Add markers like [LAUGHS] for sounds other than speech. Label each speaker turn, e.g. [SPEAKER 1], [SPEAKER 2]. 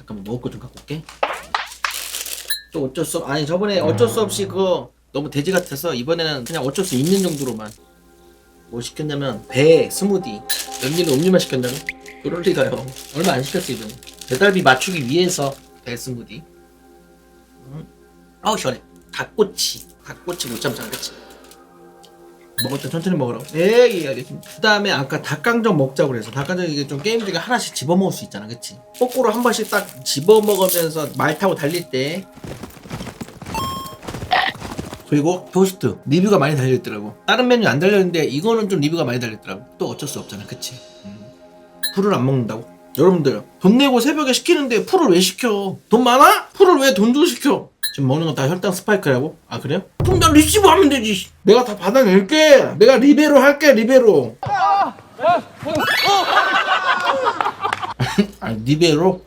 [SPEAKER 1] 잠깐만 먹을 거 좀 갖고 올게. 또 어쩔 수 없... 아니 저번에 어쩔 수 없이 그거 너무 돼지 같아서 이번에는 그냥 어쩔 수 있는 정도로만. 뭐 시켰냐면 배 스무디 연기는 음료만 시켰냐고? 그럴 리가요. 얼마 안 시켰어 이번에 배달비 맞추기 위해서 배 스무디. 음. 아우 시원해. 닭꼬치. 닭꼬치 못 참잖아 그치 때 천천히 먹으라고 예, 예 알겠습니다. 그 다음에 아까 닭강정 먹자고 그래서 닭강정 이게 좀 게임 중에 하나씩 집어먹을 수 있잖아. 그치? 거꾸로 한 번씩 딱 집어먹으면서 말 타고 달릴 때. 그리고 토스트. 리뷰가 많이 달려있더라고. 다른 메뉴 안 달렸는데 이거는 좀 리뷰가 많이 달렸더라고. 또 어쩔 수 없잖아. 그치? 음. 풀을 안 먹는다고? 여러분들 돈 내고 새벽에 시키는데 풀을 왜 시켜? 돈 많아? 풀을 왜 돈 주고 시켜 지금 먹는 거다 혈당 스파이크라고? 아 그래요? 그럼 나 리시브 하면 되지 내가 다 받아낼게 내가 리베로 할게 리베로 아 [LAUGHS] 리베로?